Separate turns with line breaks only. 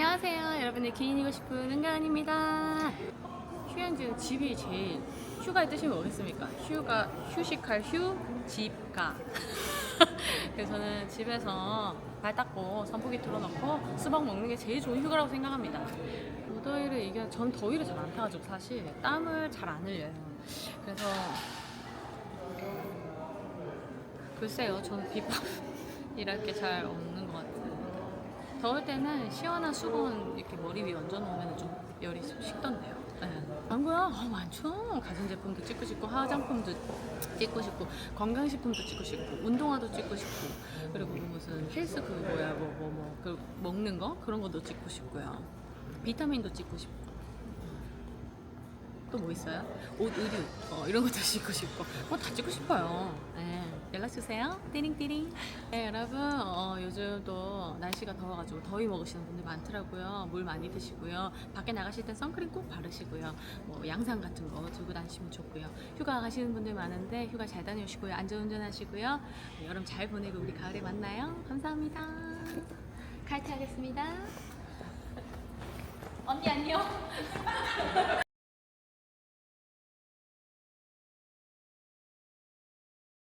안녕하세요. 여러분의 기인이고 싶은 은가은입니다. 휴양지는 집이 제일 휴가의 뜻이 뭐겠습니까? 휴가, 휴식할 휴, 집가. 그래서 저는 집에서 발 닦고 선풍기 틀어놓고 수박 먹는 게 제일 좋은 휴가라고 생각합니다. 무더위를 이겨, 전 더위를 잘 안 타가지고 사실 땀을 잘 안 흘려요. 그래서 글쎄요, 저는 비법 이랄 게 잘 없는 것 같아요. 더울 때는 시원한 수건 이렇게 머리 위에 얹어놓으면 좀 열이 좀 식던데요. 네. 광고야 아, 많죠. 가전제품도 찍고 싶고 화장품도 찍고 싶고 건강식품도 찍고 싶고 운동화도 찍고 싶고 그리고 무슨 헬스 그 뭐야 뭐 뭐 뭐 그 먹는 거 그런 것도 찍고 싶고요. 비타민도 찍고 싶고 또 뭐 있어요? 옷, 의류 어, 이런 것도 찍고 싶고 뭐 다 찍고 싶어요. 네, 연락 주세요. 띠링띠링. 네, 여러분 어, 요즘 또 날씨가 더워가지고 더위 먹으시는 분들 많더라고요. 물 많이 드시고요. 밖에 나가실 땐 선크림 꼭 바르시고요. 뭐 양산 같은 거 들고 다니시면 좋고요. 휴가 가시는 분들 많은데 휴가 잘 다녀오시고요. 안전운전 하시고요. 네, 여름 잘 보내고 우리 가을에 만나요. 감사합니다. 칼퇴하겠습니다. 언니 안녕.